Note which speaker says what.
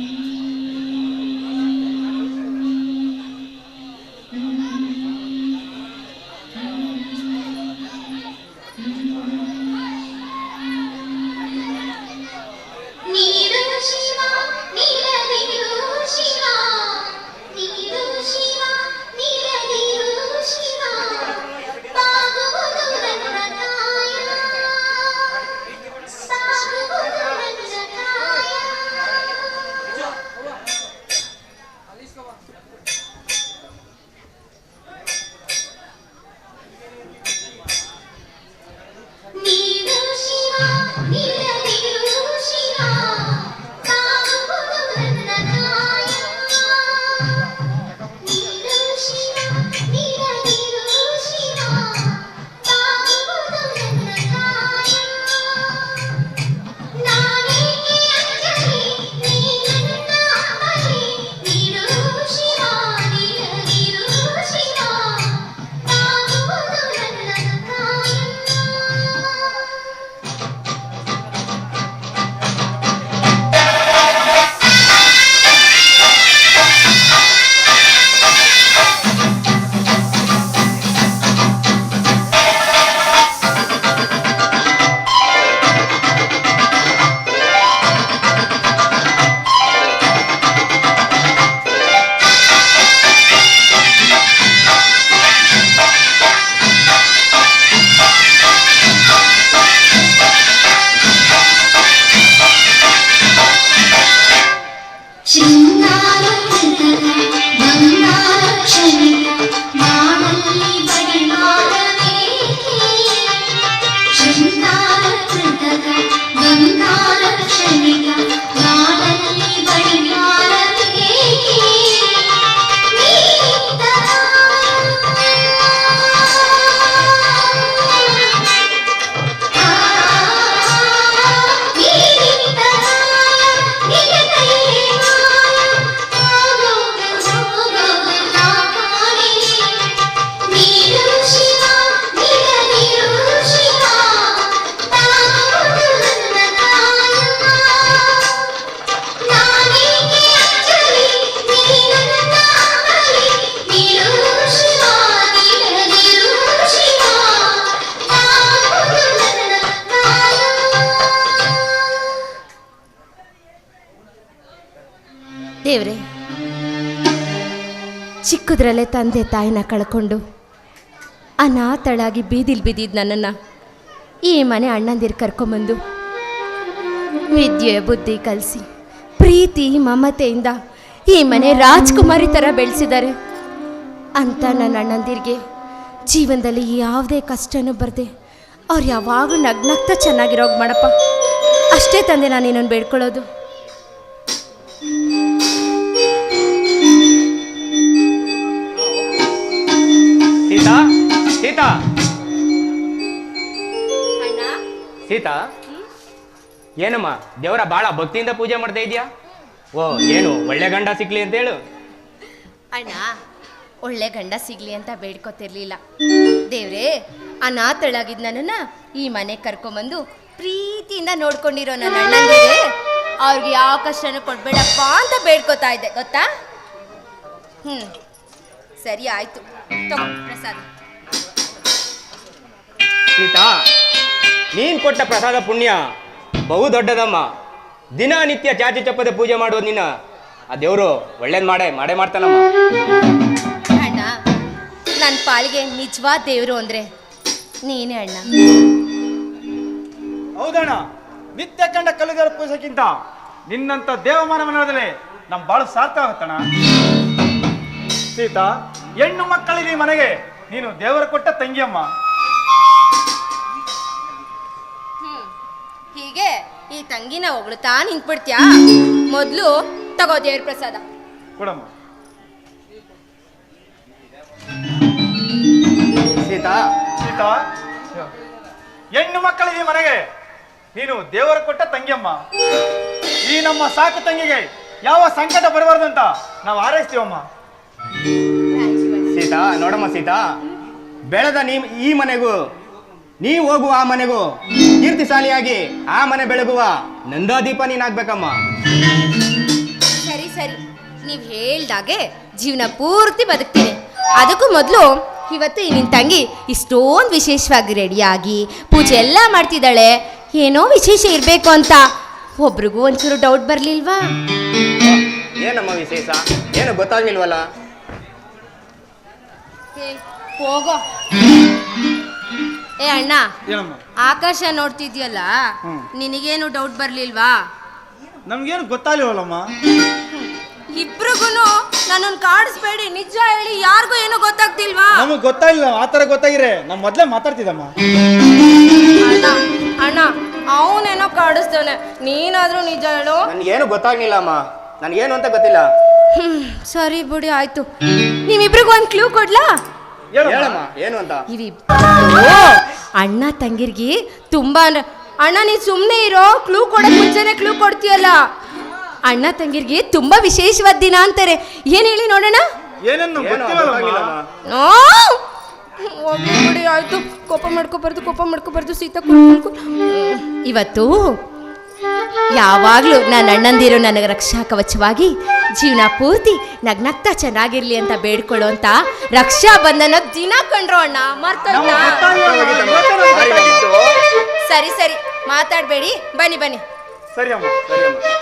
Speaker 1: Amen.
Speaker 2: ದೇವ್ರೆ, ಚಿಕ್ಕದ್ರಲ್ಲೇ ತಂದೆ ತಾಯಿನ ಕಳ್ಕೊಂಡು ಅನಾಥಳಾಗಿ ಬೀದಿಲ್ ಬಿದ್ದಿದ್ದು ನನ್ನನ್ನು ಈ ಮನೆ ಅಣ್ಣಂದಿರು ಕರ್ಕೊಂಬಂದು ವಿದ್ಯೆ, ಬುದ್ಧಿ ಕಲಿಸಿ, ಪ್ರೀತಿ, ಮಮತೆಯಿಂದ ಈ ಮನೆ ರಾಜ್ಕುಮಾರಿ ಥರ ಬೆಳೆಸಿದ್ದಾರೆ ಅಂತ ನನ್ನ ಅಣ್ಣಂದಿರಿಗೆ ಜೀವನದಲ್ಲಿ ಯಾವುದೇ ಕಷ್ಟನೂ ಬರದೆ ಅವ್ರು ಯಾವಾಗಲೂ ನಗ್ನಗ್ತಾ ಚೆನ್ನಾಗಿರೋಗಿ ಮಾಡಪ್ಪ. ಅಷ್ಟೇ ತಂದೆ ನಾನು ಇನ್ನೊಂದು ಬೇಡ್ಕೊಳ್ಳೋದು.
Speaker 3: ಸೀತಾ. ಸೀತಾ? ಏನಮ್ಮ ದೇವರ ಬಾಳ ಭಕ್ತಿಯಿಂದ ಪೂಜೆ ಮಾಡ್ತಾ ಇದೀಯಾ ಓ ಏನು ಒಳ್ಳೆ ಗಂಡ ಸಿಗ್ಲಿ ಅಂತ ಹೇಳು.
Speaker 2: ಅಣ್ಣ ಒಳ್ಳೆ ಗಂಡ ಸಿಗ್ಲಿ ಅಂತ ಬೇಡ್ಕೊತಿರ್ಲಿಲ್ಲ. ದೇವ್ರೇ ಅನಾಥಳಾಗಿದ್ ನನ್ನನ್ನ ಈ ಮನೆ ಕರ್ಕೊಂಬಂದು ಪ್ರೀತಿಯಿಂದ ನೋಡ್ಕೊಂಡಿರೋ ನನ್ನ ಅಣ್ಣನಿಗೆ ಅವ್ರಿಗೆ ಯಾವ ಕಷ್ಟನೂ ಕೊಡ್ಬೇಡಪ್ಪ ಅಂತ ಬೇಡ್ಕೊತಾ ಇದ್ದೆ ಗೊತ್ತಾ? ಹ್ಮ್ ಸರಿ ಆಯ್ತು. ತಗೋ ಪ್ರಸಾದ.
Speaker 3: ಸೀತಾ ನೀನ್ ಕೊಟ್ಟ ಪ್ರಸಾದ ಪುಣ್ಯ ಬಹು ದೊಡ್ಡದಮ್ಮ. ದಿನನಿತ್ಯ ಚಾಚಿ ಚಪ್ಪದೆ ಪೂಜೆ ಮಾಡೋದು ನಿನ್ನ. ಆ ದೇವ್ರು ಒಳ್ಳೇದ್ ಮಾಡೇ ಮಾಡೇ ಮಾಡ್ತಾನಮ್ಮ.
Speaker 2: ಅಣ್ಣ ನನ್ನ ಪಾಲಿಗೆ ನಿಜವಾದ ದೇವ್ರು ಅಂದ್ರೆ ನೀನೇ ಅಣ್ಣ.
Speaker 4: ಹೌದಣ್ಣ ನಿತ್ಯ ಕಂಡ ಕಲ್ಲುಗಾರ ಪೂಜೆಗಿಂತ ನಿನ್ನಂತ ದೇವಮಾನ ಮನೋದಲೆ ನಮ್ ಬಾಳು ಸಾರ್ಥ ಆಗುತ್ತಣ್ಣ. ಸೀತಾ ಹೆಣ್ಣು ಮಕ್ಕಳಿಗೆ ಮನೆಗೆ ನೀನು ದೇವರ ಕೊಟ್ಟ ತಂಗಿಯಮ್ಮ.
Speaker 2: ಈ ತಂಗಿನ ಹೊಗಳ್ತಾ ನಿಂತ್ಬಿಡ್ತ್ಯಾ? ಮೊದಲು ತಗೋ ದೇವ್ರ ಪ್ರಸಾದ.
Speaker 4: ಕೊಡಮ್ಮ.
Speaker 3: ಸೀತಾ.
Speaker 4: ಸೀತಾ? ಹೆಣ್ಣು ಮಕ್ಕಳಿದೀ ಈ ಮನೆಗೆ. ನೀನು ದೇವರ ಕೊಟ್ಟ ತಂಗಿಯಮ್ಮ. ಈ ನಮ್ಮ ಸಾಕು ತಂಗಿಗೆ ಯಾವ ಸಂಕಟ ಬರಬಾರ್ದು ಅಂತ ನಾವು ಹಾರೈಸ್ತೀವಮ್ಮ.
Speaker 3: ಸೀತಾ ನೋಡಮ್ಮ ಸೀತಾ. ಬೆಳೆದ ನೀ ಈ ಮನೆಗೂ ನೀ ಹೋಗುವ ಆ ಮನೆಗೂ ಕೀರ್ತಿಶಾಲಿಯಾಗಿ ಆ ಮನೆ ಬೆಳಗುವ ನಂದಾದೀಪ ನೀನಾಗ್ಬೇಕಮ್ಮ.
Speaker 2: ಸರಿ ಸರಿ. ನೀವ್ ಹೇಳ್ದಾಗೆ ಜೀವನ ಪೂರ್ತಿ ಬದುಕ್ತೀನಿ. ಅದಕ್ಕೂ ಮೊದಲು ಇವತ್ತು ಈ ನಿನ್ನ ತಂಗಿ ಇಷ್ಟೊಂದು ವಿಶೇಷವಾಗಿ ರೆಡಿಯಾಗಿ ಪೂಜೆ ಎಲ್ಲ ಮಾಡ್ತಿದ್ದಾಳೆ. ಏನೋ ವಿಶೇಷ ಇರಬೇಕು ಅಂತ. ಒಬ್ರಿಗೂ ಒಂಚೂರು ಡೌಟ್ ಬರ್ಲಿಲ್ವಾ?
Speaker 3: ಏನಮ್ಮ ವಿಶೇಷ? ಏನು ಗೊತ್ತಾಗ್ಲಿಲ್ವಲ್ಲ?
Speaker 2: ಹೋಗೋ. ಏ ಅಣ್ಣ ಆಕಾಶ ನೋಡ್ತಿದ್ಯಲ್ಲ?
Speaker 4: ಹ್ಮ್.
Speaker 2: ನಿನಗೇನು ಡೌಟ್ ಬರ್ಲಿಲ್ವಾ?
Speaker 4: ನಮ್ಗೇನು ಗೊತ್ತಾಗ್ಲಿವಲ್ಲಮ್ಮ
Speaker 2: ಇಬ್ರಿಗೂ ನನ್ನನ್ನು ಕಾಡಿಸ್ಬೇಡಿ. ನಿಜ ಹೇಳಿ ಯಾರಿಗೂ ಏನು ಗೊತ್ತಾಗ್ತಿಲ್ವಾ?
Speaker 4: ನಮಗ್ ಗೊತ್ತಾಗಿಲ್ಲ ಆ ಥರ ಗೊತ್ತಾಗಿರೆ ನಮ್ಮ ಮೊದ್ಲೇ ಮಾತಾಡ್ತಿದ್ದಮ್ಮ.
Speaker 2: ಅಣ್ಣ ಅಣ್ಣ ಅವನೇನೋ ಕಾಡಿಸ್ತಾನೆ ನೀನಾದ್ರೂ ನಿಜ ಹೇಳು.
Speaker 3: ನನ್ಗೇನು ಗೊತ್ತಾಗ್ಲಿಲ್ಲ ಅಮ್ಮ ನನ್ಗೇನು ಅಂತ ಗೊತ್ತಿಲ್ಲ.
Speaker 2: ಹ್ಮ್, ಸರಿ ಬಿಡಿ ಆಯ್ತು. ನೀವಿಬ್ರಿಗೂ ಒಂದು ಕ್ಲೂ ಕೊಡ್ಲಾ?
Speaker 3: ಹೇಳಮ್ಮ ಏನು ಅಂತ?
Speaker 2: ಇವಿ ಅಣ್ಣ ತಂಗಿರ್ಗಿ ತುಂಬಾ ಅಂದ್ರೆ- ಅಣ್ಣ ನೀನು ಸುಮ್ಮನೆ ಇರೋ ಕ್ಲೂ ಕೊಡಕ್ ಮುಂಚೆನೆ ಕ್ಲೂ ಕೊಡ್ತೀಯಲ್ಲ? ಅಣ್ಣ ತಂಗಿರ್ಗಿ ತುಂಬಾ ವಿಶೇಷವಾದ ದಿನ ಅಂತಾರೆ. ಏನ್ ಹೇಳಿ ನೋಡೋಣ! ಬಿಡಿ ಆಯ್ತು. ಕೋಪ ಮಾಡ್ಕೋಬಾರ್ದು ಕೋಪ ಮಾಡ್ಕೋಬಾರ್ದು ಸೀತಾ ಕುಡ್ಕೊಳ್ಕೊ ಇವತ್ತು ಯಾವಾಗಲೂ ನನ್ನ ಅಣ್ಣಂದಿರು ನನಗೆ ರಕ್ಷಾ ಕವಚವಾಗಿ ಜೀವನ ಪೂರ್ತಿ ನಗ್ನಗ್ತಾ ಚೆನ್ನಾಗಿರ್ಲಿ ಅಂತ ಬೇಡ್ಕೊಳ್ಳುವಂತ ರಕ್ಷಾ ಬಂಧನ ದಿನ ಕಂಡ್ರು ಅಣ್ಣ ಸರಿ ಸರಿ. ಮಾತಾಡಬೇಡಿ. ಬನ್ನಿ ಬನ್ನಿ.
Speaker 4: ಸರಿ ಅಮ್ಮ
Speaker 3: ಸರಿ ಅಮ್ಮ.